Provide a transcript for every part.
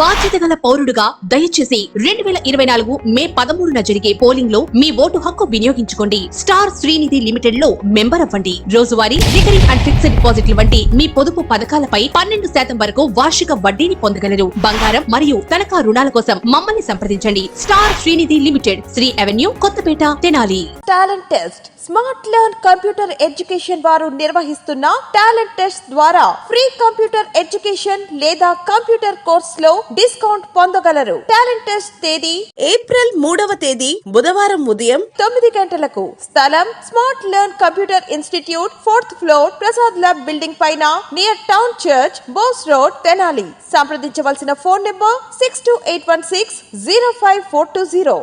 బాధ్యత గల పౌరుడుగా దయచేసి రెండు వేల ఇరవై నాలుగు మే పదమూడున జరిగే పోలింగ్లో మీ ఓటు హక్కు వినియోగించుకోండి. స్టార్ శ్రీనిధి లిమిటెడ్లో మెంబర్ అవ్వండి. రోజువారీ రికరింగ్ అండ్ ఫిక్స్డ్ డిపాజిట్ల వంటి మీ పొదుపు పథకాలపై పన్నెండు శాతం వరకు వార్షిక వడ్డీని పొందగలరు. బంగారం మరియు తనఖా రుణాల కోసం మమ్మల్ని సంప్రదించండి. Star Srinidhi limited Sri avenue Kothapeta Tenali. Talent test smart learn computer education వారు నిర్వహిస్తున్న టాలెంట్ టెస్ట్ ద్వారా ఫ్రీ కంప్యూటర్ ఎడ్యుకేషన్ లేదా కంప్యూటర్ కోర్స్లో డిస్కౌంట్ పొందగలరు. టాలెంట్ టెస్ట్ తేదీ ఏప్రిల్ మూడవ తేదీ బుధవారం ఉదయం తొమ్మిది గంటలకు. స్థలం smart learn computer institute fourth floor Prasad lab building పైన near town church Bose road Tenali. సంప్రదించవలసిన phone number six two eight one six zero five four two zero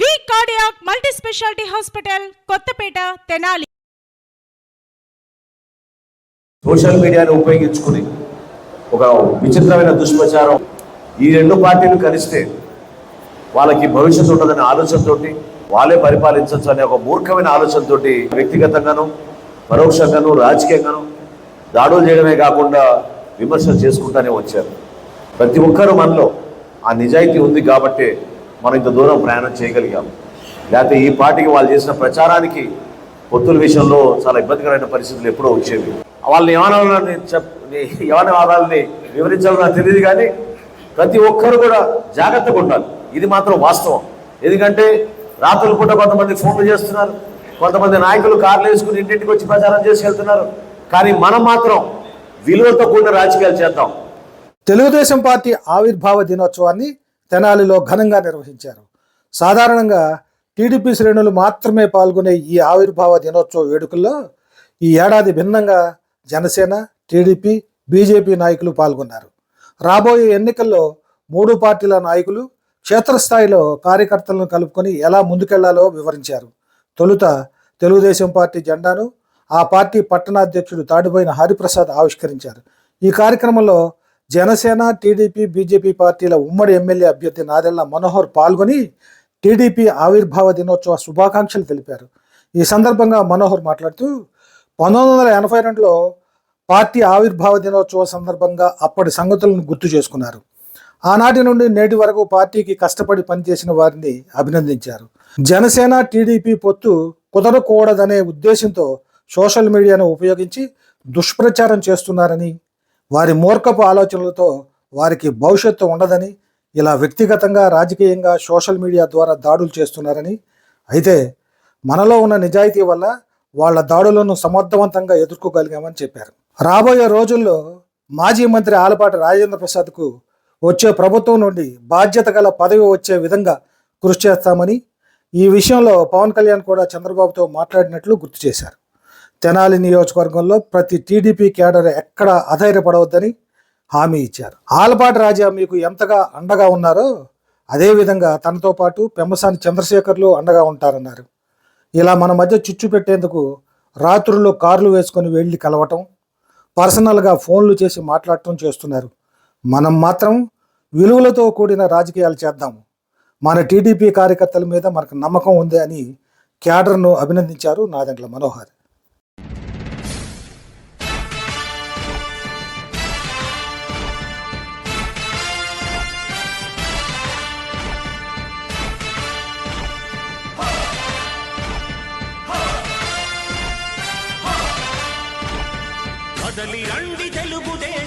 V cardiac multi speciality hospital Kothapeta Tenali. Social మీడియాను ఉపయోగించుకుని ఒక విచిత్రమైన దుష్ప్రచారం. ఈ రెండు పార్టీలు కలిస్తే వాళ్ళకి భవిష్యత్తు ఉంటుందనే ఆలోచనతోటి వాళ్ళే పరిపాలించవచ్చు అనే ఒక మూర్ఖమైన ఆలోచనతోటి వ్యక్తిగతంగాను పరోక్షంగాను రాజకీయంగాను దాడులు చేయడమే కాకుండా విమర్శలు చేసుకుంటానే వచ్చారు. ప్రతి ఒక్కరూ మనలో ఆ నిజాయితీ ఉంది కాబట్టే మనం ఇంత దూరం ప్రయాణం చేయగలిగాం. లేకపోతే ఈ పార్టీకి వాళ్ళు చేసిన ప్రచారానికి పొత్తుల విషయంలో చాలా ఇబ్బందికరమైన పరిస్థితులు ఎప్పుడో వచ్చేవి. వాళ్ళని ఏమన్నా చెప్ ఎవరి వాదాలని వివరించాలో నాకు తెలియదు కానీ ప్రతి ఒక్కరు కూడా జాగ్రత్తగా ఉండాలి. ఇది మాత్రం వాస్తవం. ఎందుకంటే రాత్రులు పూట కొంతమంది ఫోన్లు చేస్తున్నారు కొంతమంది నాయకులు కార్లు వేసుకుని ఇంటింటికి వచ్చి ప్రచారం చేసుకెళ్తున్నారు. కానీ మనం మాత్రం విలువతో కూడిన రాజకీయాలు చేద్దాం. తెలుగుదేశం పార్టీ ఆవిర్భావ దినోత్సవాన్ని తెనాలిలో ఘనంగా నిర్వహించారు. సాధారణంగా టీడీపీ శ్రేణులు మాత్రమే పాల్గొనే ఈ ఆవిర్భావ దినోత్సవ వేడుకల్లో ఈ ఏడాది భిన్నంగా జనసేన టీడీపీ బీజేపీ నాయకులు పాల్గొన్నారు. రాబోయే ఎన్నికల్లో మూడు పార్టీల నాయకులు క్షేత్రస్థాయిలో కార్యకర్తలను కలుపుకొని ఎలా ముందుకెళ్ళాలో వివరించారు. తొలుత తెలుగుదేశం పార్టీ జెండాను ఆ పార్టీ పట్టణాధ్యక్షుడు తాడిపోయిన హరిప్రసాద్ ఆవిష్కరించారు. ఈ కార్యక్రమంలో జనసేన టీడీపీ బీజేపీ పార్టీల ఉమ్మడి ఎమ్మెల్యే అభ్యర్థి నాదెళ్ళ మనోహర్ పాల్గొని టీడీపీ ఆవిర్భావ దినోత్సవ శుభాకాంక్షలు తెలిపారు. ఈ సందర్భంగా మనోహర్ మాట్లాడుతూ పంతొమ్మిది వందల ఎనభై రెండులో పార్టీ ఆవిర్భావ దినోత్సవ సందర్భంగా అప్పటి సంగతులను గుర్తు చేసుకున్నారు. ఆనాటి నుండి నేటి వరకు పార్టీకి కష్టపడి పనిచేసిన వారిని అభినందించారు. జనసేన టీడీపీ పొత్తు కుదరకూడదనే ఉద్దేశంతో సోషల్ మీడియాను ఉపయోగించి దుష్ప్రచారం చేస్తున్నారని వారి మూర్ఖపు ఆలోచనలతో వారికి భవిష్యత్తు ఉండదని ఇలా వ్యక్తిగతంగా రాజకీయంగా సోషల్ మీడియా ద్వారా దాడులు చేస్తున్నారని అయితే మనలో ఉన్న నిజాయితీ వల్ల వాళ్ళ దాడులను సమర్థవంతంగా ఎదుర్కోగలిగామని చెప్పారు. రాబోయే రోజుల్లో మాజీ మంత్రి ఆలపాటి రాజేంద్ర ప్రసాద్కు వచ్చే ప్రభుత్వం నుండి బాధ్యత గల పదవి వచ్చే విధంగా కృషి చేస్తామని ఈ విషయంలో పవన్ కళ్యాణ్ కూడా చంద్రబాబుతో మాట్లాడినట్లు గుర్తు చేశారు. తెనాలి నియోజకవర్గంలో ప్రతి టీడీపీ క్యాడర్ ఎక్కడ అధైర్యపడవద్దని హామీ ఇచ్చారు. ఆలపాటి రాజా మీకు ఎంతగా అండగా ఉన్నారో అదేవిధంగా తనతో పాటు పెమ్మసాని చంద్రశేఖర్లు అండగా ఉంటారన్నారు. ఇలా మన మధ్య చిచ్చు పెట్టేందుకు రాత్రుల్లో కార్లు వేసుకొని వెళ్ళి కలవటం పర్సనల్గా ఫోన్లు చేసి మాట్లాడటం చేస్తున్నారు. మనం మాత్రం విలువలతో కూడిన రాజకీయాలు చేద్దాము. మన టీడీపీ కార్యకర్తల మీద మనకు నమ్మకం ఉంది అని క్యాడర్ను అభినందించారు నాదెండ్ల మనోహర్.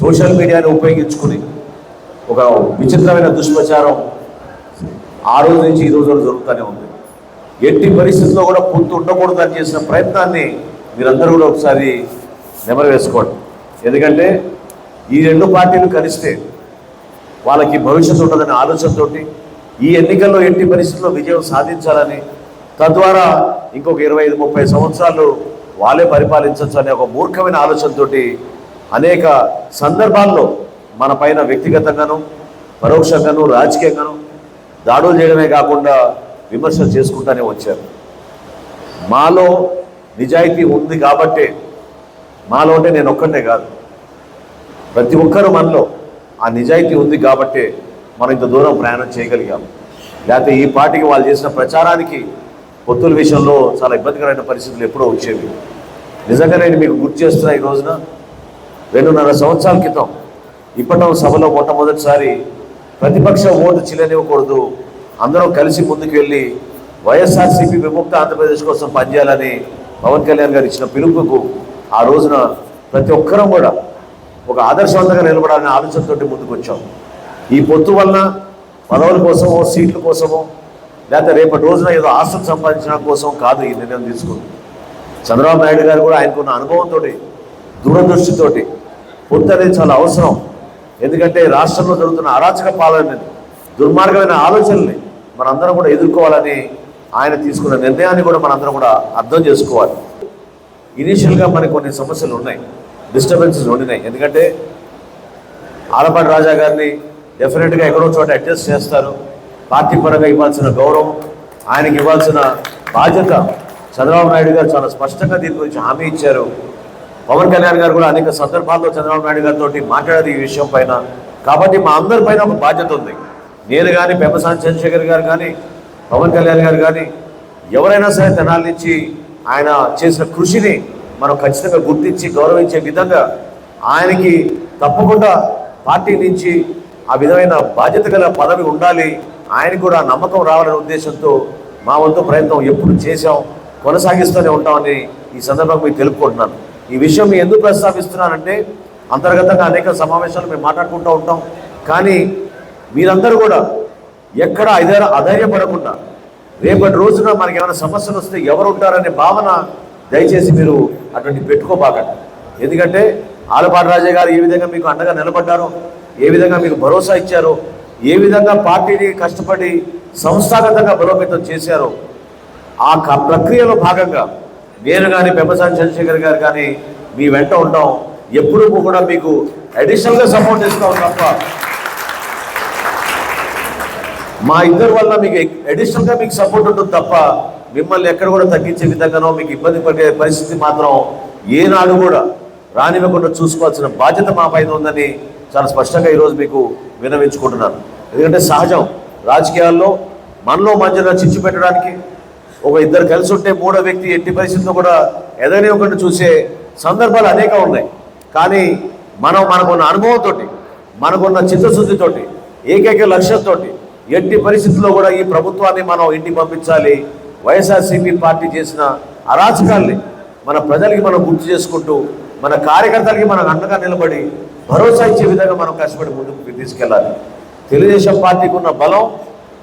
సోషల్ మీడియాను ఉపయోగించుకుని ఒక విచిత్రమైన దుష్ప్రచారం ఆ రోజు నుంచి ఈ రోజు జరుగుతూనే ఉంది. ఎట్టి పరిస్థితుల్లో కూడా పొత్తు ఉండకూడదు అని చేసిన ప్రయత్నాన్ని మీరందరూ కూడా ఒకసారి నెమరు వేసుకోండి. ఎందుకంటే ఈ రెండు పార్టీలు కలిస్తే వాళ్ళకి భవిష్యత్తు ఉంటుందనే ఆలోచనతోటి ఈ ఎన్నికల్లో ఎట్టి పరిస్థితుల్లో విజయం సాధించాలని తద్వారా ఇంకొక ఇరవై ఐదు ముప్పై సంవత్సరాలు వాళ్ళే పరిపాలించవచ్చు అనే ఒక మూర్ఖమైన ఆలోచనతోటి అనేక సందర్భాల్లో మన పైన వ్యక్తిగతంగాను పరోక్షంగాను రాజకీయంగాను దాడులు చేయడమే కాకుండా విమర్శలు చేసుకుంటూనే వచ్చారు. మాలో నిజాయితీ ఉంది కాబట్టే మాలో అంటే నేను ఒక్కటే కాదు. ప్రతి ఒక్కరు మనలో ఆ నిజాయితీ ఉంది కాబట్టే మనం ఇంత దూరం ప్రయాణం చేయగలిగాం. లేకపోతే ఈ పార్టీకి వాళ్ళు చేసిన ప్రచారానికి పొత్తుల విషయంలో చాలా ఇబ్బందికరమైన పరిస్థితులు ఎప్పుడో వచ్చేవి. నిజంగా నేను మీకు గుర్తు చేస్తున్నా ఈ రోజున రెండున్నర సంవత్సరాల క్రితం ఇప్పటం సభలో మొట్టమొదటిసారి ప్రతిపక్ష ఓటు చిల్లనివ్వకూడదు అందరం కలిసి ముందుకు వెళ్ళి వైఎస్ఆర్సీపీ విముక్త ఆంధ్రప్రదేశ్ కోసం పనిచేయాలని పవన్ కళ్యాణ్ గారు ఇచ్చిన పిలుపుకు ఆ రోజున ప్రతి ఒక్కరం కూడా ఒక ఆదర్శవంతంగా నిలబడాలనే ఆలోచనతోటి ముందుకు వచ్చాం ఈ పొత్తు వలన పదవుల కోసమో సీట్ల కోసమో లేకపోతే రేపటి రోజున ఏదో ఆస్తులు సంపాదించడం కోసం కాదు ఈ నిర్ణయం తీసుకుంది. చంద్రబాబు నాయుడు గారు కూడా ఆయనకున్న అనుభవంతో దూరదృష్టితోటి పొత్తు అనేది చాలా అవసరం. ఎందుకంటే రాష్ట్రంలో జరుగుతున్న అరాచక పాలనని దుర్మార్గమైన ఆలోచనల్ని మనందరం కూడా ఎదుర్కోవాలని ఆయన తీసుకున్న నిర్ణయాన్ని కూడా మనందరం కూడా అర్థం చేసుకోవాలి. ఇనీషియల్గా మనకి కొన్ని సమస్యలు ఉన్నాయి. డిస్టర్బెన్సెస్ ఉండినాయి. ఎందుకంటే ఆలపాటి రాజా గారిని డెఫినెట్గా ఎక్కడో చోట అడ్జస్ట్ చేస్తారు. పార్టీ పరంగా ఇవ్వాల్సిన గౌరవం ఆయనకి ఇవ్వాల్సిన బాధ్యత చంద్రబాబు నాయుడు గారు చాలా స్పష్టంగా దీని గురించి హామీ ఇచ్చారు. పవన్ కళ్యాణ్ గారు కూడా అనేక సందర్భాల్లో చంద్రబాబు నాయుడు గారితో మాట్లాడేది ఈ విషయం పైన. కాబట్టి మా అందరి పైన ఒక బాధ్యత ఉంది. నేను కానీ పెమ్మసాని చంద్రశేఖర్ గారు కానీ పవన్ కళ్యాణ్ గారు కానీ ఎవరైనా సరే తెనాల నుంచి ఆయన చేసిన కృషిని మనం ఖచ్చితంగా గుర్తించి గౌరవించే విధంగా ఆయనకి తప్పకుండా పార్టీ నుంచి ఆ విధమైన బాధ్యత గల పదవి ఉండాలి. ఆయనకు కూడా నమ్మకం రావాలనే ఉద్దేశంతో మా వంతు ప్రయత్నం ఎప్పుడు చేశాం కొనసాగిస్తూనే ఉంటామని ఈ సందర్భంగా మీకు తెలుపుకుంటున్నాను. ఈ విషయం మీ ఎందుకు ప్రస్తావిస్తున్నానంటే అంతర్గతంగా అనేక సమావేశాలు మేము మాట్లాడుకుంటూ ఉంటాం. కానీ మీరందరూ కూడా ఎక్కడ అధైర్య అధైర్యపడకుండా రేపటి రోజున మనకి ఏమైనా సమస్యలు వస్తే ఎవరు ఉంటారనే భావన దయచేసి మీరు అటువంటి పెట్టుకోబాకండి. ఎందుకంటే ఆలపాటి రాజయ్య గారు ఏ విధంగా మీకు అండగా నిలబడ్డారో ఏ విధంగా మీకు భరోసా ఇచ్చారో ఏ విధంగా పార్టీని కష్టపడి సంస్థాగతంగా బలోపేతం చేశారో ఆ క- ప్రక్రియలో భాగంగా నేను కానీ పెంపసాని చంద్రశేఖర్ గారు కానీ మీ వెంట ఉంటాం. ఎప్పుడూ కూడా మీకు అడిషనల్గా సపోర్ట్ ఇస్తాం తప్ప మా ఇద్దరు వల్ల మీకు అడిషనల్గా మీకు సపోర్ట్ ఉంటుంది తప్ప మిమ్మల్ని ఎక్కడ కూడా తగ్గించే విధంగానో మీకు ఇబ్బంది పడే పరిస్థితి మాత్రం ఏనాడు కూడా రానివ్వకుండా చూసుకోవాల్సిన బాధ్యత మా పైన ఉందని చాలా స్పష్టంగా ఈరోజు మీకు వినవించుకుంటున్నాను ఎందుకంటే సహజం. రాజకీయాల్లో మనలో మధ్యన చిచ్చు పెట్టడానికి ఒక ఇద్దరు కలిసి ఉంటే మూడో వ్యక్తి ఎట్టి పరిస్థితుల్లో కూడా ఎదగనివ్వకుండా చూసే సందర్భాలు అనేక ఉన్నాయి. కానీ మనం మనకున్న అనుభవంతో మనకున్న చిత్తశుద్ధితోటి ఏకైక లక్ష్యంతో ఎట్టి పరిస్థితుల్లో కూడా ఈ ప్రభుత్వాన్ని మనం ఇంటికి పంపించాలి. వైఎస్ఆర్సీపీ పార్టీ చేసిన అరాచకాల్ని మన ప్రజలకి మనం గుర్తు చేసుకుంటూ మన కార్యకర్తలకి మనం అండగా నిలబడి భరోసా ఇచ్చే విధంగా మనం కష్టపడి ముందుకు తీసుకెళ్ళాలి. తెలుగుదేశం పార్టీకి ఉన్న బలం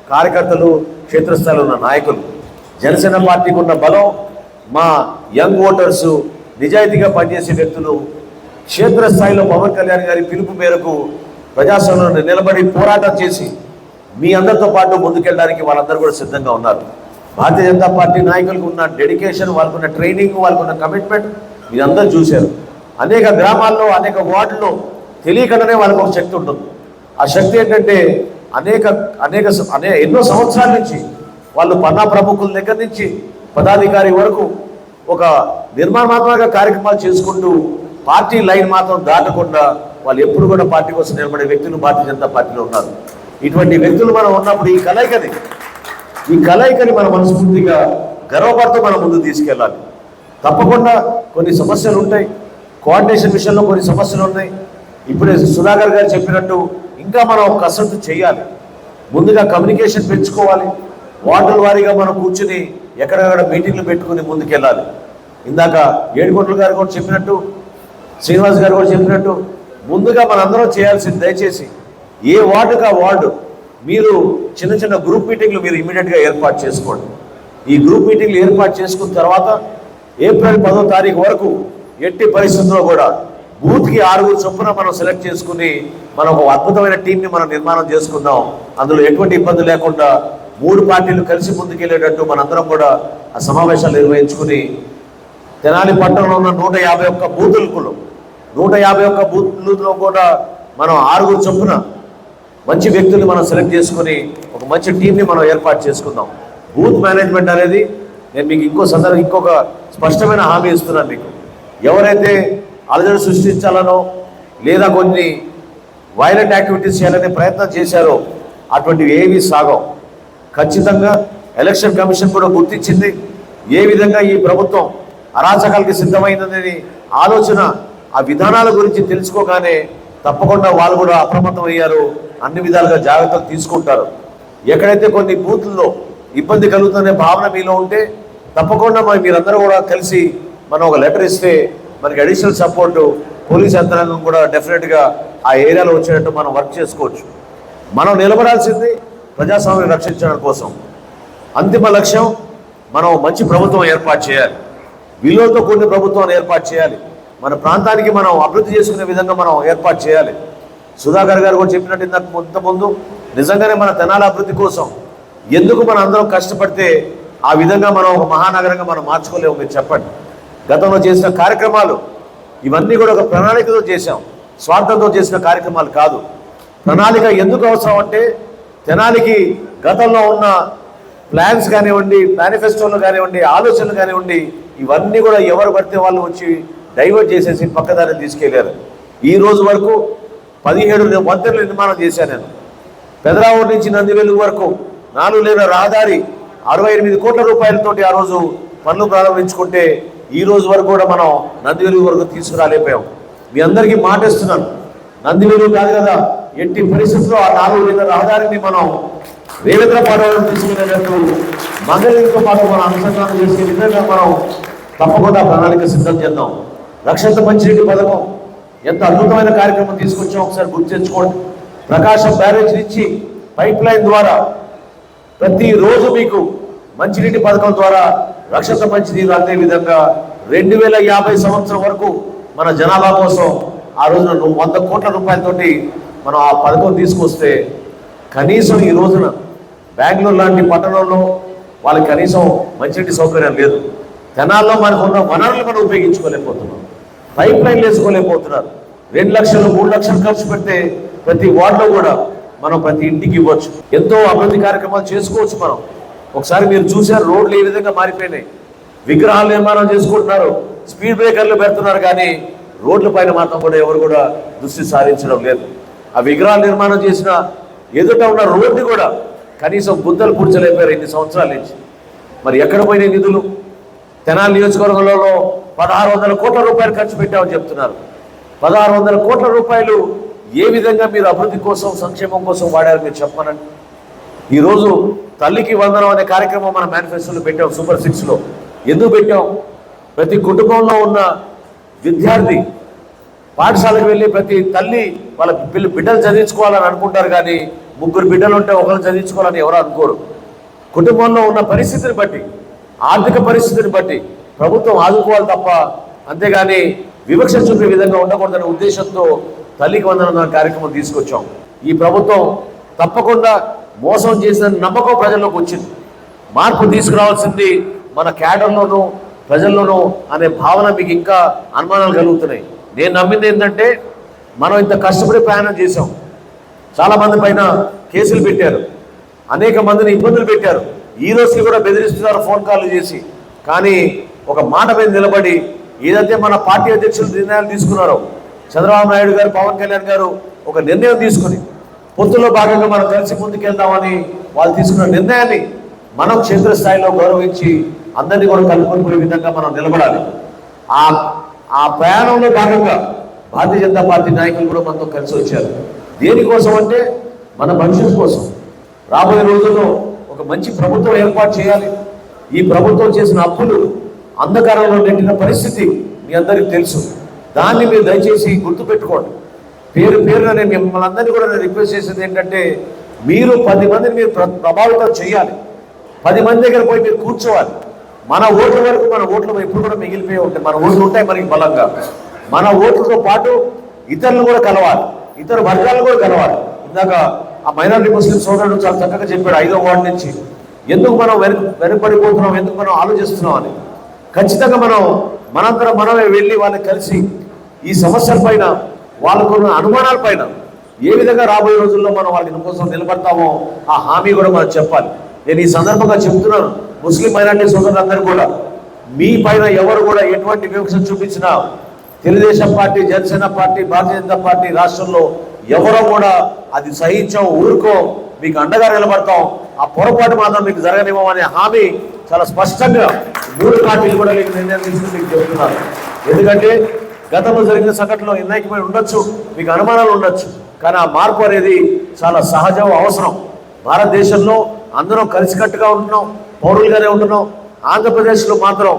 కార్యకర్తలు క్షేత్రస్థాయిలో ఉన్న నాయకులు జనసేన పార్టీకి ఉన్న బలం మా యంగ్ ఓటర్స్ నిజాయితీగా పనిచేసే వ్యక్తులు క్షేత్రస్థాయిలో పవన్ కళ్యాణ్ గారి పిలుపు మేరకు ప్రజాస్వామ్యంలో నిలబడి పోరాటం చేసి మీ అందరితో పాటు ముందుకెళ్ళడానికి వాళ్ళందరూ కూడా సిద్ధంగా ఉన్నారు. భారతీయ జనతా పార్టీ నాయకులకు ఉన్న డెడికేషన్ వాళ్ళకున్న ట్రైనింగ్ వాళ్ళకున్న కమిట్మెంట్ మీరందరూ చూశారు. అనేక గ్రామాల్లో అనేక వార్డుల్లో తెలియకుండానే వాళ్ళకు ఒక శక్తి ఉంటుంది. ఆ శక్తి ఏంటంటే అనేక అనేక అనే ఎన్నో సంవత్సరాల నుంచి వాళ్ళు పన్నా ప్రముఖుల దగ్గర నుంచి పదాధికారి వరకు ఒక నిర్మాణాత్మక కార్యక్రమాలు చేసుకుంటూ పార్టీ లైన్ మాత్రం దాటకుండా వాళ్ళు ఎప్పుడు కూడా పార్టీ కోసం నిలబడే వ్యక్తులు భారతీయ జనతా పార్టీలో ఉన్నారు. ఇటువంటి వ్యక్తులు మనం ఉన్నప్పుడు ఈ కలయికని ఈ కలయికని మన మనస్ఫూర్తిగా గర్వపడుతూ మనం ముందుకు తీసుకెళ్ళాలి. తప్పకుండా కొన్ని సమస్యలు ఉంటాయి. కోఆర్డినేషన్ విషయంలో కొన్ని సమస్యలు ఉన్నాయి. ఇప్పుడే సుధాకర్ గారు చెప్పినట్టు ఇంకా మనం కసరత్తు చేయాలి. ముందుగా కమ్యూనికేషన్ పెంచుకోవాలి. వార్డుల వారీగా మనం కూర్చుని ఎక్కడెక్కడ మీటింగ్లు పెట్టుకుని ముందుకెళ్ళాలి. ఇందాక ఏడుకొండల గారు కూడా చెప్పినట్టు శ్రీనివాస్ గారు కూడా చెప్పినట్టు ముందుగా మనందరం చేయాల్సింది దయచేసి ఏ వార్డుకు ఆ వార్డు మీరు చిన్న చిన్న గ్రూప్ మీటింగ్లు మీరు ఇమీడియట్గా ఏర్పాటు చేసుకోండి. ఈ గ్రూప్ మీటింగ్లు ఏర్పాటు చేసుకున్న తర్వాత ఏప్రిల్ పదో తారీఖు వరకు ఎట్టి పరిస్థితుల్లో కూడా బూత్కి ఆరుగురు చొప్పున మనం సెలెక్ట్ చేసుకుని మనం ఒక అద్భుతమైన టీంని మనం నిర్మాణం చేసుకుందాం. అందులో ఎటువంటి ఇబ్బంది లేకుండా మూడు పార్టీలు కలిసి ముందుకెళ్ళేటట్టు మనందరం కూడా ఆ సమావేశాలు నిర్వహించుకుని తెనాలి పట్టణంలో ఉన్న నూట యాభై ఒక్క బూతులకు నూట యాభై ఒక్క బూతులలో కూడా మనం ఆరుగురు చొప్పున మంచి వ్యక్తుల్ని మనం సెలెక్ట్ చేసుకుని ఒక మంచి టీంని మనం ఏర్పాటు చేసుకుందాం. బూత్ మేనేజ్మెంట్ అనేది నేను మీకు ఇంకో సందర్భం ఇంకొక స్పష్టమైన హామీ ఇస్తున్నాను మీకు. ఎవరైతే అలజడి సృష్టించాలనో లేదా కొన్ని వైలెంట్ యాక్టివిటీస్ చేయాలనే ప్రయత్నం చేశారో అటువంటివి ఏవి సాగవు. ఖచ్చితంగా ఎలక్షన్ కమిషన్ కూడా గుర్తించింది ఏ విధంగా ఈ ప్రభుత్వం అరాచకాలకి సిద్ధమైందనే ఆలోచన ఆ విధానాల గురించి తెలుసుకోగానే తప్పకుండా వాళ్ళు కూడా అప్రమత్తం అయ్యారు అన్ని విధాలుగా జాగ్రత్తలు తీసుకుంటారు. ఎక్కడైతే కొన్ని బూత్లలో ఇబ్బంది కలుగుతుందనే భావన మీలో ఉంటే తప్పకుండా మరి మీరందరూ కూడా కలిసి మనం ఒక లెటర్ ఇస్తే మనకి అడిషనల్ సపోర్ట్ పోలీస్ యంత్రాంగం కూడా డెఫినెట్గా ఆ ఏరియాలో వచ్చేటట్టు మనం వర్క్ చేసుకోవచ్చు. మనం నిలబడాల్సింది ప్రజాస్వామ్యం రక్షించడం కోసం. అంతిమ లక్ష్యం మనం మంచి ప్రభుత్వం ఏర్పాటు చేయాలి. విలువలతో కూడిన ప్రభుత్వాన్ని ఏర్పాటు చేయాలి. మన ప్రాంతానికి మనం అభివృద్ధి చేసుకునే విధంగా మనం ఏర్పాటు చేయాలి. సుధాకర్ గారు కూడా చెప్పినట్టు ఇంతకు ఇంతకుముందు నిజంగానే మన తెనాల అభివృద్ధి కోసం ఎందుకు మనం అందరం కష్టపడితే ఆ విధంగా మనం ఒక మహానగరంగా మనం మార్చుకోలేము మీరు చెప్పండి. గతంలో చేసిన కార్యక్రమాలు ఇవన్నీ కూడా ఒక ప్రణాళికతో చేశాం. స్వార్థంతో చేసిన కార్యక్రమాలు కాదు. ప్రణాళిక ఎందుకు అవసరం అంటే జనానికి గతంలో ఉన్న ప్లాన్స్ కానివ్వండి మేనిఫెస్టోలు కానివ్వండి ఆలోచనలు కానివ్వండి ఇవన్నీ కూడా ఎవరు పడితే వాళ్ళు వచ్చి డైవర్ట్ చేసేసి పక్కదారిని తీసుకెళ్ళారు. ఈ రోజు వరకు పదిహేడు వంతెనలు నిర్మాణం చేశాను నేను. పెదరావూరు నుంచి నందివెలుగు వరకు నాలుగు లేని రహదారి అరవై ఎనిమిది కోట్ల రూపాయలతోటి ఆ రోజు పనులు ప్రారంభించుకుంటే ఈ రోజు వరకు కూడా మనం నందివెలుగు వరకు తీసుకురాలేకపోయాం. మీ అందరికీ మాట ఇస్తున్నాను నందివెలుగు కాదు కదా ఎట్టి పరిస్థితుల్లో ఆ నాలుగు వేల రహదారిని మనం రేవేంద్ర పాఠశాలను తీసుకునేటట్టు మంగళగిరితో పాటు మనం అనుసంధానం చేసే విధంగా మనం తప్పకుండా ప్రణాళిక సిద్ధం చేద్దాం. రక్షత మంచినీటి పథకం. ఎంత అద్భుతమైన కార్యక్రమం తీసుకొచ్చాం ఒకసారి గుర్తు తెచ్చుకోండి. ప్రకాశం బ్యారేజ్ నుంచి పైప్ లైన్ ద్వారా ప్రతిరోజు మీకు మంచినీటి పథకం ద్వారా రక్షిత మంచినీరు అందే విధంగా రెండు వేల యాభై సంవత్సరం వరకు మన జనాభా కోసం ఆ రోజున వంద కోట్ల రూపాయలతోటి మనం ఆ పథకం తీసుకొస్తే కనీసం ఈ రోజున బెంగళూరు లాంటి పట్టణంలో వాళ్ళకి కనీసం మంచినీటి సౌకర్యం లేదు. తెనాల్లో మనకు ఉన్న వనరులు మనం ఉపయోగించుకోలేకపోతున్నాం. పైప్ లైన్లు వేసుకోలేకపోతున్నారు. రెండు లక్షలు మూడు లక్షలు ఖర్చు పెడితే ప్రతి వార్డులో కూడా మనం ప్రతి ఇంటికి ఇవ్వచ్చు. ఎంతో అభివృద్ధి కార్యక్రమాలు చేసుకోవచ్చు మనం. ఒకసారి మీరు చూశారు రోడ్లు ఏ విధంగా మారిపోయినాయి. విగ్రహాలు నిర్మాణం చేసుకుంటున్నారు స్పీడ్ బ్రేకర్లు పెడుతున్నారు కానీ రోడ్ల పైన మాత్రం కూడా ఎవరు కూడా దృష్టి సారించడం లేదు. ఆ విగ్రహాలు నిర్మాణం చేసిన ఎదుట ఉన్న రోడ్డు కూడా కనీసం గుద్దలు పూడ్చలేకపోయారు ఇన్ని సంవత్సరాల నుంచి. మరి ఎక్కడ పోయినాయి నిధులు? తెనాలి నియోజకవర్గంలో పదహారు వందల కోట్ల రూపాయలు ఖర్చు పెట్టామని చెప్తున్నారు. పదహారు వందల కోట్ల రూపాయలు ఏ విధంగా మీరు అభివృద్ధి కోసం సంక్షేమం కోసం వాడారు మీరు చెప్పమనండి. ఈరోజు తల్లికి వందనం అనే కార్యక్రమం మన మేనిఫెస్టోలో పెట్టాం సూపర్ సిక్స్లో ఎందుకు పెట్టాం? ప్రతి కుటుంబంలో ఉన్న విద్యార్థి పాఠశాలకు వెళ్ళి ప్రతి తల్లి వాళ్ళ పిల్ల బిడ్డలు చదివించుకోవాలని అనుకుంటారు కానీ ముగ్గురు బిడ్డలు ఉంటే ఒకరు చదివించుకోవాలని ఎవరు అనుకోరు. కుటుంబంలో ఉన్న పరిస్థితిని బట్టి ఆర్థిక పరిస్థితిని బట్టి ప్రభుత్వం ఆదుకోవాలి తప్ప అంతేగాని వివక్ష చూపే విధంగా ఉండకూడదనే ఉద్దేశంతో తల్లికి వందనం కార్యక్రమం తీసుకొచ్చాం. ఈ ప్రభుత్వం తప్పకుండా మోసం చేసిన నమ్మకం ప్రజల్లోకి వచ్చింది. మార్పు తీసుకురావాల్సింది మన క్యాడర్లోనూ ప్రజల్లోనూ అనే భావన మీకు ఇంకా అనుమానాలు కలుగుతున్నాయి. నేను నమ్మింది ఏంటంటే మనం ఇంత కష్టపడి ప్రయాణం చేశాం. చాలా మంది పైన కేసులు పెట్టారు. అనేక మందిని ఇబ్బందులు పెట్టారు. ఈ రోజుకి కూడా బెదిరిస్తున్నారు ఫోన్ కాల్ చేసి. కానీ ఒక మాట మీద నిలబడి ఏదైతే మన పార్టీ అధ్యక్షులు నిర్ణయాలు తీసుకున్నారో చంద్రబాబు నాయుడు గారు పవన్ కళ్యాణ్ గారు ఒక నిర్ణయం తీసుకుని పొత్తులో భాగంగా మనం కలిసి ముందుకెళ్దామని వాళ్ళు తీసుకున్న నిర్ణయాన్ని మనం క్షేత్రస్థాయిలో గౌరవించి అందరినీ కూడా కలుపుకునే విధంగా మనం నిలబడాలి. ఆ ఆ ప్రయాణంలో భాగంగా భారతీయ జనతా పార్టీ నాయకులు కూడా మనతో కలిసి వచ్చారు. దేనికోసం అంటే మన భవిష్యత్తు కోసం. రాబోయే రోజుల్లో ఒక మంచి ప్రభుత్వం ఏర్పాటు చేయాలి. ఈ ప్రభుత్వం చేసిన అప్పులు అంధకారంలో నెట్టిన పరిస్థితి మీ అందరికీ తెలుసు. దాన్ని మీరు దయచేసి గుర్తుపెట్టుకోండి. పేరు పేరున నేను మిమ్మల్ని అందరినీ కూడా నేను రిక్వెస్ట్ చేసేది ఏంటంటే మీరు పది మందిని మీరు ప్ర- ప్రభావితం చేయాలి. పది మంది దగ్గర పోయి మీరు కూర్చోవాలి. మన ఓట్ల వరకు మన ఓట్లు ఎప్పుడు కూడా మిగిలిపోయి ఉంటాయి. మన ఓట్లు ఉంటాయి మనకి బలంగా. మన ఓట్లతో పాటు ఇతరులు కూడా కలవాలి. ఇతర వర్గాలు కూడా కలవాలి. ఇందాక ఆ మైనారిటీ ముస్లిం సోదరుడు చాలా చక్కగా చెప్పాడు ఐదో వార్డు నుంచి. ఎందుకు మనం వెనక వెనుకబడిపోతున్నాం? ఎందుకు మనం ఆలోచిస్తున్నాం అని. ఖచ్చితంగా మనం మనందరం మనమే వెళ్ళి వాళ్ళని కలిసి ఈ సమస్యల పైన వాళ్ళకున్న అనుమానాల పైన ఏ విధంగా రాబోయే రోజుల్లో మనం వాళ్ళ కోసం నిలబడతామో ఆ హామీ కూడా మనం చెప్పాలి. నేను ఈ సందర్భంగా చెప్తున్నాను. ముస్లిం మైనార్టీ సోదరులందరూ కూడా మీ పైన ఎవరు కూడా ఎటువంటి వివక్ష చూపించినా Telugu Desam party Janasena party Bharatiya Janata party రాష్ట్రంలో ఎవరో కూడా అది సహించాం ఊరుకో మీకు అండగా నిలబడతాం ఆ పొరపాటు మాత్రం మీకు జరగనివ్వమనే హామీ చాలా స్పష్టంగా మూడు పార్టీలు కూడా మీకు నిర్ణయం తీసుకుని మీకు చెబుతున్నారు ఎందుకంటే గతంలో జరిగిన సంఘటనలో ఎన్నైకమై ఉండొచ్చు మీకు అనుమానాలు ఉండొచ్చు కానీ ఆ మార్పు అనేది చాలా సహజం అవసరం. భారతదేశంలో అందరం కలిసికట్టుగా ఉంటున్నాం పౌరులుగానే ఉంటున్నాం. ఆంధ్రప్రదేశ్లో మాత్రం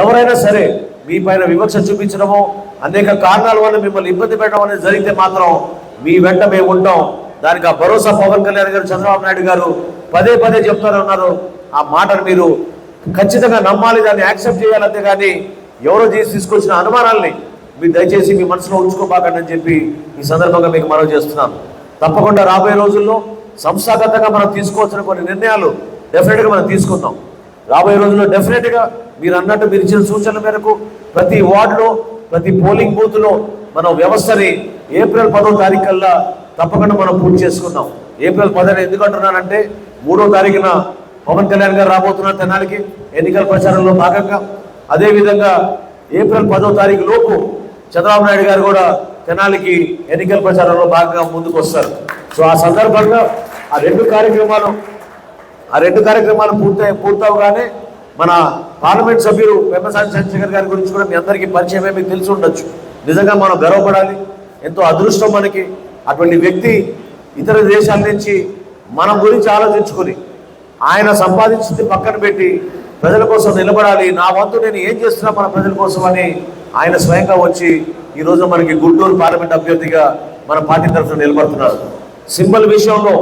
ఎవరైనా సరే మీ పైన వివక్ష చూపించడమో అనేక కారణాల వల్ల మిమ్మల్ని ఇబ్బంది పెట్టడం అనేది జరిగితే మాత్రం మీ వెంట మేము ఉంటాం. దానికి ఆ భరోసా పవన్ కళ్యాణ్ గారు చంద్రబాబు నాయుడు గారు పదే పదే చెప్తారన్నారు. ఆ మాటను మీరు ఖచ్చితంగా నమ్మాలి దాన్ని యాక్సెప్ట్ చేయాలి అంతేగాని ఎవరో చేసి తీసుకొచ్చిన అనుమానాల్ని మీరు దయచేసి మీ మనసులో ఉంచుకోబాకండి అని చెప్పి ఈ సందర్భంగా మీకు మనవి చేస్తున్నాను. తప్పకుండా రాబోయే రోజుల్లో సంస్థాగతంగా మనం తీసుకోవాల్సిన కొన్ని నిర్ణయాలు డెఫినెట్గా మనం తీసుకుందాం. రాబోయే రోజుల్లో డెఫినెట్గా మీరు అన్నట్టు మీరు ఇచ్చిన సూచనల మేరకు ప్రతి వార్డులో ప్రతి పోలింగ్ బూత్లో మనం వ్యవస్థని ఏప్రిల్ పదో తారీఖు కల్లా తప్పకుండా మనం పూర్తి చేసుకుందాం. ఏప్రిల్ పదిహేను ఎందుకు అంటున్నానంటే మూడో తారీఖున పవన్ కళ్యాణ్ గారు రాబోతున్నారు తెనాలికి. ఎన్నికల ప్రచారంలో భాగంగా. అదేవిధంగా ఏప్రిల్ పదో తారీఖు లోపు చంద్రబాబు నాయుడు గారు కూడా తెనాలికి ఎన్నికల ప్రచారంలో భాగంగా ముందుకు వస్తారు. సో ఆ సందర్భంగా ఆ రెండు కార్యక్రమాలు ఆ రెండు కార్యక్రమాలు పూర్తయి పూర్తవగానే మన పార్లమెంట్ సభ్యులు వెంపసాని చంద్రశేఖర్ గారి గురించి కూడా మీ అందరికీ పరిచయమే మీకు తెలిసి ఉండొచ్చు. నిజంగా మనం గర్వపడాలి. ఎంతో అదృష్టం మనకి. అటువంటి వ్యక్తి ఇతర దేశాల నుంచి మన గురించి ఆలోచించుకొని ఆయన సంపాదించింది పక్కన పెట్టి ప్రజల కోసం నిలబడాలి. నా వంతు నేను ఏం చేస్తున్నా మన ప్రజల కోసం అని ఆయన స్వయంగా వచ్చి ఈరోజు మనకి గుంటూరు పార్లమెంట్ అభ్యర్థిగా మన పార్టీ తరఫున నిలబడుతున్నారు. సింబల్ విషయంలో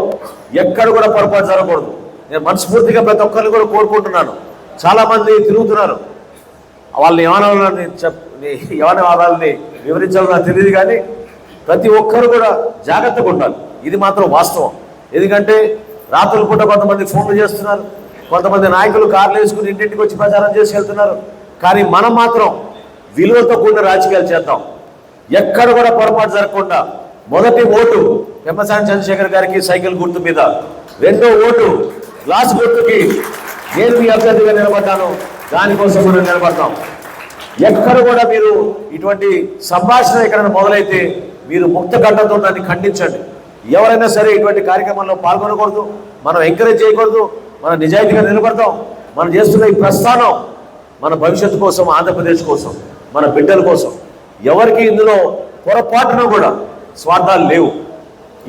ఎక్కడ కూడా పొరపాటు జరగకూడదు. నేను మనస్ఫూర్తిగా ప్రతి ఒక్కరిని కూడా కోరుకుంటున్నాను. చాలా మంది తిరుగుతున్నారు. వాళ్ళని ఏమనాలని చెప్ ఏమని వాళ్ళని వివరించాలో నాకు తెలియదు కానీ ప్రతి ఒక్కరు కూడా జాగ్రత్తగా ఉండాలి. ఇది మాత్రం వాస్తవం. ఎందుకంటే రాత్రులు పూట కొంతమంది ఫోన్లు చేస్తున్నారు. కొంతమంది నాయకులు కార్లు వేసుకుని ఇంటింటికి వచ్చి ప్రచారం చేసి వెళ్తున్నారు. కానీ మనం మాత్రం విలువతో కూడిన రాజకీయాలు చేద్దాం. ఎక్కడ కూడా పొరపాటు జరగకుండా మొదటి ఓటు పెమ్మసాని చంద్రశేఖర్ గారికి సైకిల్ గుర్తు మీద. రెండో ఓటు గ్లాస్ గుర్తుకి నేను మీ అభ్యర్థిగా నిలబడ్డాను. దానికోసం మనం నిలబడతాం ఎక్కడ కూడా మీరు ఇటువంటి సంభాషణ ఎక్కడైనా మొదలైతే మీరు ముక్త గడ్డతో దాన్ని ఖండించండి. ఎవరైనా సరే ఇటువంటి కార్యక్రమంలో పాల్గొనకూడదు. మనం ఎంకరేజ్ చేయకూడదు. మనం నిజాయితీగా నిలబడతాం. మనం చేస్తున్న ఈ ప్రస్థానం మన భవిష్యత్తు కోసం ఆంధ్రప్రదేశ్ కోసం. మన బిడ్డల కోసం. ఎవరికి ఇందులో పొరపాటున కూడా స్వార్థాలు లేవు.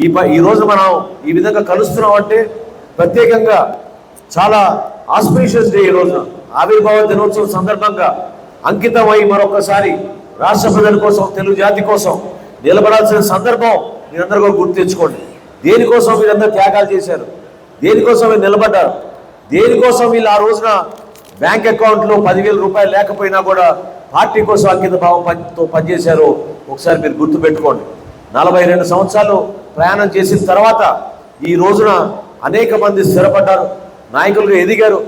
ఈ ఈరోజు ఈ మనం ఈ విధంగా కలుస్తున్నాం అంటే ప్రత్యేకంగా చాలా ఆస్పిషియస్ డే ఈ రోజున. ఆవిర్భావ దినోత్సవం సందర్భంగా అంకితమై మరొకసారి రాష్ట్ర ప్రజల కోసం తెలుగు జాతి కోసం నిలబడాల్సిన సందర్భం మీరందరూ కూడా గుర్తు తెచ్చుకోండి. దేనికోసం మీరందరూ త్యాగాలు చేశారు? దేనికోసం మీరు నిలబడ్డారు? దేనికోసం వీళ్ళు ఆ రోజున బ్యాంక్ అకౌంట్లో పదివేల రూపాయలు లేకపోయినా కూడా పార్టీ కోసం అంకిత భావంతో పనిచేశారో పనిచేశారు ఒకసారి మీరు గుర్తు పెట్టుకోండి నలభై రెండు సంవత్సరాలు ప్రయాణం చేసిన తర్వాత ఈ రోజున అనేక మంది స్థిరపడ్డారు నాయకులుగా ఎదిగారు.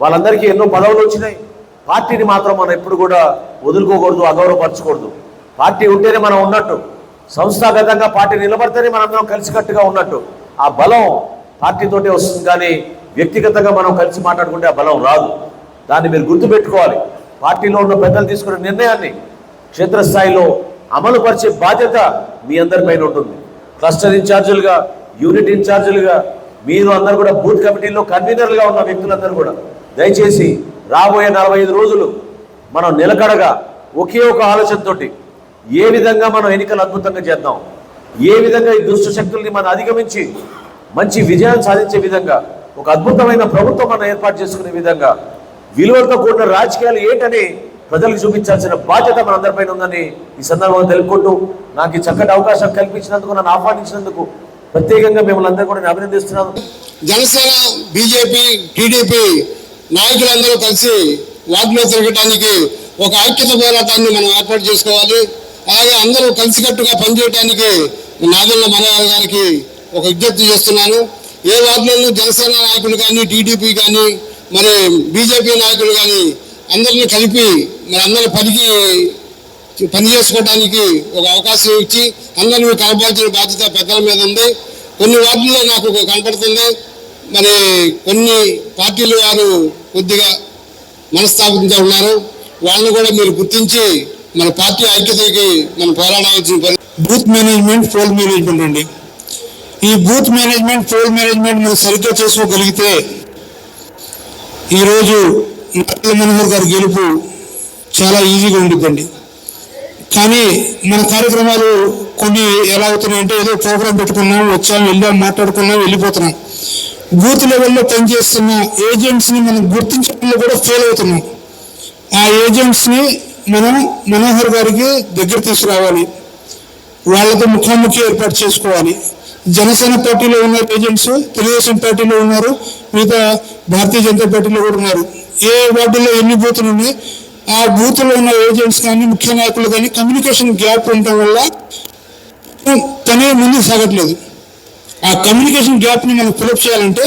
వాళ్ళందరికీ ఎన్నో పదవులు వచ్చినాయి. పార్టీని మాత్రం మనం ఎప్పుడు కూడా వదులుకోకూడదు అగౌరవపరచకూడదు. పార్టీ ఉంటేనే మనం ఉన్నట్టు. సంస్థాగతంగా పార్టీ నిలబడితేనే మనందరం కలిసికట్టుగా ఉన్నట్టు. ఆ బలం పార్టీతోటే వస్తుంది కానీ వ్యక్తిగతంగా మనం కలిసి మాట్లాడుకుంటే ఆ బలం రాదు. దాన్ని మీరు గుర్తుపెట్టుకోవాలి. పార్టీలో ఉన్న పెద్దలు తీసుకున్న నిర్ణయాన్ని క్షేత్రస్థాయిలో అమలు పరిచే బాధ్యత మీ అందరిపైన ఉంటుంది. క్లస్టర్ ఇన్ఛార్జీలుగా యూనిట్ ఇన్ఛార్జీలుగా మీరు అందరు కూడా బూత్ కమిటీలో కన్వీనర్లుగా ఉన్న వ్యక్తులందరూ కూడా దయచేసి రాబోయే నలభై ఐదు రోజులు మనం నిలకడగా ఒకే ఒక ఆలోచనతోటి ఏ విధంగా మనం ఎన్నికలు అద్భుతంగా చేద్దాం ఏ విధంగా ఈ దుష్ట శక్తుల్ని మనం అధిగమించి మంచి విజయాన్ని సాధించే విధంగా ఒక అద్భుతమైన ప్రభుత్వం మనం ఏర్పాటు చేసుకునే విధంగా విలువలతో కూడిన రాజకీయాలు ఏంటని ప్రజలకు చూపించాల్సిన బాధ్యత మనందరిపైన ఉందని ఈ సందర్భంగా తెలుపుకుంటూ నాకు ఈ చక్కటి అవకాశం కల్పించినందుకు నన్ను ఆహ్వానించినందుకు ప్రత్యేకంగా మిమ్మల్ని అందరూ కూడా నేను అభినందిస్తున్నాను. జనసేన బీజేపీ టీడీపీ నాయకులందరూ కలిసి వాటిలో తిరగటానికి ఒక ఐక్యత పోరాటాన్ని మనం ఏర్పాటు చేసుకోవాలి. అలాగే అందరూ కలిసికట్టుగా పనిచేయడానికి నాదెళ్ళ మనోహర్ గారికి ఒక విజ్ఞప్తి చేస్తున్నాను. ఏ వార్డులలో జనసేన నాయకులు కానీ టీడీపీ కానీ మరి బీజేపీ నాయకులు కానీ అందరినీ కలిపి మరి అందరి పనికి పని చేసుకోవడానికి ఒక అవకాశం ఇచ్చి అందరినీ కలపాల్సిన బాధ్యత పెద్దల మీద ఉంది. కొన్ని వార్డుల్లో నాకు ఒక కనపడుతుంది. మరి కొన్ని పార్టీలు వారు కొద్దిగా మనస్తాపంతో ఉన్నారు. వాళ్ళని కూడా మీరు గుర్తించి మన పార్టీ ఐక్యతకి మనం పోరాడాల్సిన పని బూత్ మేనేజ్మెంట్ పోల్ మేనేజ్మెంట్ అండి. ఈ బూత్ మేనేజ్మెంట్ పోల్ మేనేజ్మెంట్ మీరు సరిగ్గా చేసుకోగలిగితే ఈరోజు నక్కల మనోహర్ గారి గెలుపు చాలా ఈజీగా ఉంటుందండి కానీ మన కార్యక్రమాలు కొన్ని ఎలా అవుతున్నాయంటే ఏదో ప్రోగ్రాం పెట్టుకున్నాం వచ్చాం వెళ్ళాం మాట్లాడుకున్నాం వెళ్ళిపోతున్నాం. బూత్ లెవెల్లో పనిచేస్తున్న ఏజెంట్స్ని మనం గుర్తించడంలో కూడా ఫెయిల్ అవుతున్నాం. ఆ ఏజెంట్స్ని మనం మనోహర్ గారికి దగ్గర తీసుకురావాలి. వాళ్ళతో ముఖాముఖి ఏర్పాటు చేసుకోవాలి. జనసేన పార్టీలో ఉన్న ఏజెంట్స్ తెలుగుదేశం పార్టీలో ఉన్నారు మిగతా భారతీయ జనతా పార్టీలో కూడా ఉన్నారు. ఏ వార్డులో ఎన్ని బూతులు ఉన్నాయి ఆ బూత్లో ఉన్న ఏజెంట్స్ కానీ ముఖ్య నాయకులు కానీ కమ్యూనికేషన్ గ్యాప్ ఉండటం వల్ల తనే ముందుకు సాగట్లేదు. ఆ కమ్యూనికేషన్ గ్యాప్ని మనం ఫిలప్ చేయాలంటే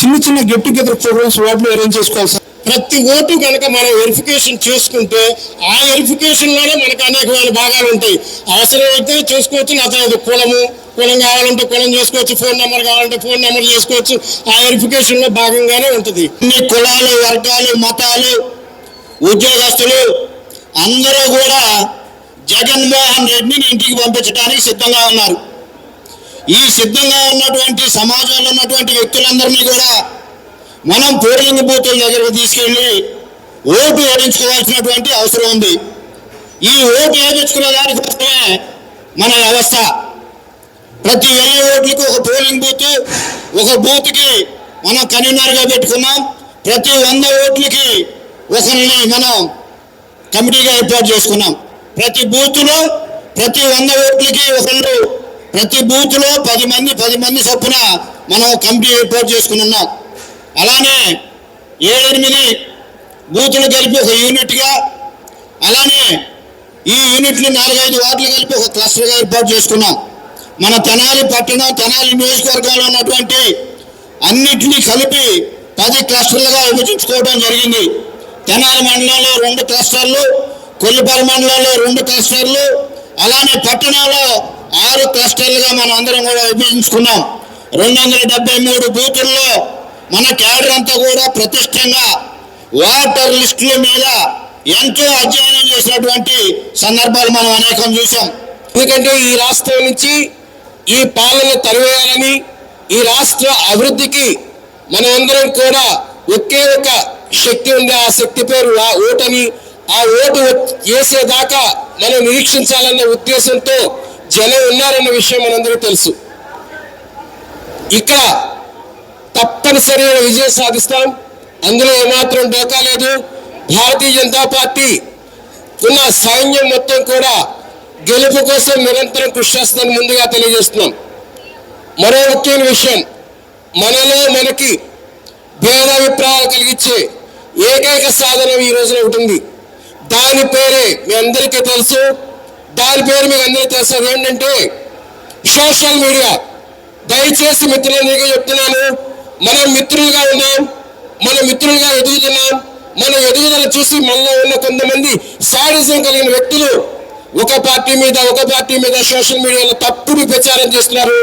చిన్న చిన్న గెట్ టుగెదర్ ప్రోగ్రామ్స్ వాటిలో అరేంజ్ చేసుకోవాలి ప్రతి ఓటు కనుక మనం వెరిఫికేషన్ చేసుకుంటే ఆ వెరిఫికేషన్లోనే మనకు అనేకమైన భాగాలు ఉంటాయి. అవసరమైతే చేసుకోవచ్చు చూసుకోవచ్చు నా కులము కులం కావాలంటే కులం చేసుకోవచ్చు ఫోన్ నెంబర్ కావాలంటే ఫోన్ నెంబర్ చేసుకోవచ్చు ఆ వెరిఫికేషన్లో భాగంగానే ఉంటుంది. అన్ని కులాలు వర్గాలు మతాలు ఉద్యోగస్తులు అందరూ కూడా జగన్మోహన్ రెడ్డిని ఇంటికి పంపించడానికి సిద్ధంగా ఉన్నారు. ఈ సిద్ధంగా ఉన్నటువంటి సమాజంలో ఉన్నటువంటి వ్యక్తులందరినీ కూడా మనం పోలింగ్ బూతుల దగ్గరకు తీసుకెళ్ళి ఓటు వేయించుకోవాల్సినటువంటి అవసరం ఉంది. ఈ ఓటు వేయించుకునే దానికోసమే మన వ్యవస్థ. ప్రతి వెయ్యి ఓట్లకు ఒక పోలింగ్ బూత్ ఒక బూత్కి మనం కన్వీనర్గా పెట్టుకున్నాం. ప్రతి వంద ఓట్లకి ఒకరిని మనం కమిటీగా ఏర్పాటు చేసుకున్నాం. ప్రతి బూత్లో ప్రతి వంద ఓట్లకి ఒకళ్ళు ప్రతి బూత్లో పది మంది పది మంది చొప్పున మనం కమిటీ ఏర్పాటు చేసుకుని ఉన్నాం. అలానే ఏడెనిమిది బూతులు కలిపి ఒక యూనిట్గా అలానే ఈ యూనిట్లు నాలుగైదు వార్డులు కలిపి ఒక క్లస్టర్గా ఏర్పాటు చేసుకున్నాం. మన తెనాలి పట్టణం తెనాలి నియోజకవర్గంలో ఉన్నటువంటి అన్నిటినీ కలిపి పది క్లస్టర్లుగా విభజించుకోవడం జరిగింది. తెనాలి మండలంలో రెండు క్లస్టర్లు కొల్లిపల్లి మండలంలో రెండు క్లస్టర్లు అలానే పట్టణంలో ఆరు క్లస్టర్లుగా మనం అందరం కూడా విభజించుకున్నాం. రెండు వందల డెబ్బై మూడు బూతుల్లో మన క్యాడర్ అంతా కూడా ప్రతిష్టంగా వాటర్ లిస్టుల మీద ఎంతో అధ్యయనం చేసినటువంటి సందర్భాలు మనం అనేకం చూసాం ఎందుకంటే ఈ రాష్ట్రం నుంచి ఈ పాలన తరివేయాలని ఈ రాష్ట్ర అభివృద్ధికి మనమందరం కూడా ఒకే ఒక శక్తి ఉంది. ఆ శక్తి పేరు ఆ ఓటని ఆ ఓటు వేసేదాకా మనం నిరీక్షించాలన్న ఉద్దేశంతో జనం ఉన్నారన్న విషయం మనందరికీ తెలుసు. ఇక్కడ తప్పనిసరిగా విజయం సాధిస్తాం. అందులో ఏమాత్రం డోకా లేదు. భారతీయ జనతా పార్టీ ఉన్న సైన్యం మొత్తం కూడా గెలుపు కోసం నిరంతరం కృషి చేస్తుందని ముందుగా తెలియజేస్తున్నాం. మరో ముఖ్యమైన విషయం మనలో మనకి భేదాభిప్రాయాలు కలిగించే ఏకైక సాధనం ఈ రోజున ఒకటి ఉంది. దాని పేరే మీ అందరికీ తెలుసు. దాని పేరు మీకు అందరికీ తెలుసు. ఏంటంటే సోషల్ మీడియా. దయచేసి మిత్రులందరికీ చెప్తున్నాను. మనం మిత్రులుగా ఉన్నాం మన మిత్రులుగా ఎదుగుతున్నాం మన ఎదుగుదల చూసి మనలో ఉన్న కొంతమంది సాడిజం కలిగిన వ్యక్తులు ఒక పార్టీ మీద ఒక పార్టీ మీద సోషల్ మీడియాలో తప్పుడు ప్రచారం చేస్తున్నారు.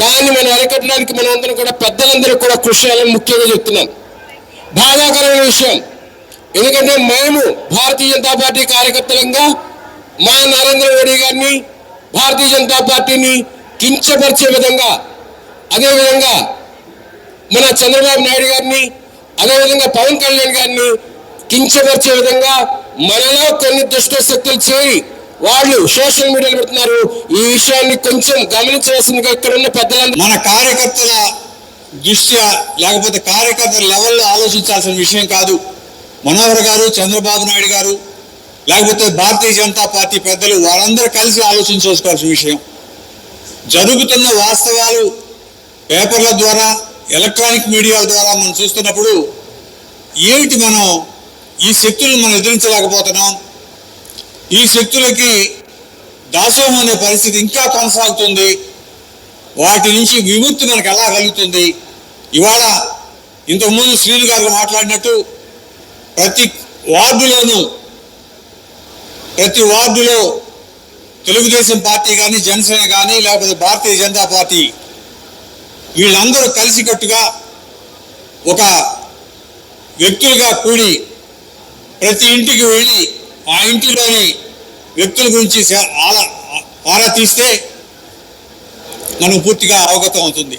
దాన్ని మనం అరికట్టడానికి మనం అందరం కూడా పెద్దలందరూ కూడా కృషి చేయాలని ముఖ్యంగా చెప్తున్నాం బాధాకరమైన విషయం. ఎందుకంటే మేము భారతీయ జనతా పార్టీ కార్యకర్తలంగా మా నరేంద్ర మోడీ గారిని భారతీయ జనతా పార్టీని కించపరిచే విధంగా అదేవిధంగా మన చంద్రబాబు నాయుడు గారిని అదేవిధంగా పవన్ కళ్యాణ్ గారిని కించపరిచే విధంగా మనలో కొన్ని దుష్ట శక్తులు చేరి వాళ్ళు సోషల్ మీడియాలో పెడుతున్నారు. ఈ విషయాన్ని కొంచెం గమనించవలసిందిగా ఇక్కడ ఉన్న పెద్దలందరూ మన కార్యకర్తల దృష్ట్యా లేకపోతే కార్యకర్తల లెవెల్లో ఆలోచించాల్సిన విషయం కాదు. మనోహర్ గారు చంద్రబాబు నాయుడు గారు లేకపోతే భారతీయ జనతా పార్టీ పెద్దలు వారందరూ కలిసి ఆలోచించుకోవాల్సిన విషయం. జరుగుతున్న వాస్తవాలు పేపర్ల ద్వారా ఎలక్ట్రానిక్ మీడియా ద్వారా మనం చూస్తున్నప్పుడు ఏమిటి మనం ఈ శక్తులను మనం ఎదిరించలేకపోతున్నాం? ఈ శక్తులకి దాసోహం అనే పరిస్థితి ఇంకా కొనసాగుతుంది. వాటి నుంచి విముక్తి మనకు ఎలా కలుగుతుంది? ఇవాళ ఇంతకుముందు శ్రీను గారు మాట్లాడినట్టు ప్రతి వార్డులోనూ ప్రతి వార్డులో తెలుగుదేశం పార్టీ కానీ జనసేన కానీ లేకపోతే భారతీయ జనతా పార్టీ వీళ్ళందరూ కలిసికట్టుగా ఒక వ్యక్తులుగా కూడి ప్రతి ఇంటికి వెళ్ళి ఆ ఇంటిలోని వ్యక్తుల గురించి ఆరా ఆరా తీస్తే మనకు పూర్తిగా అవగతం అవుతుంది.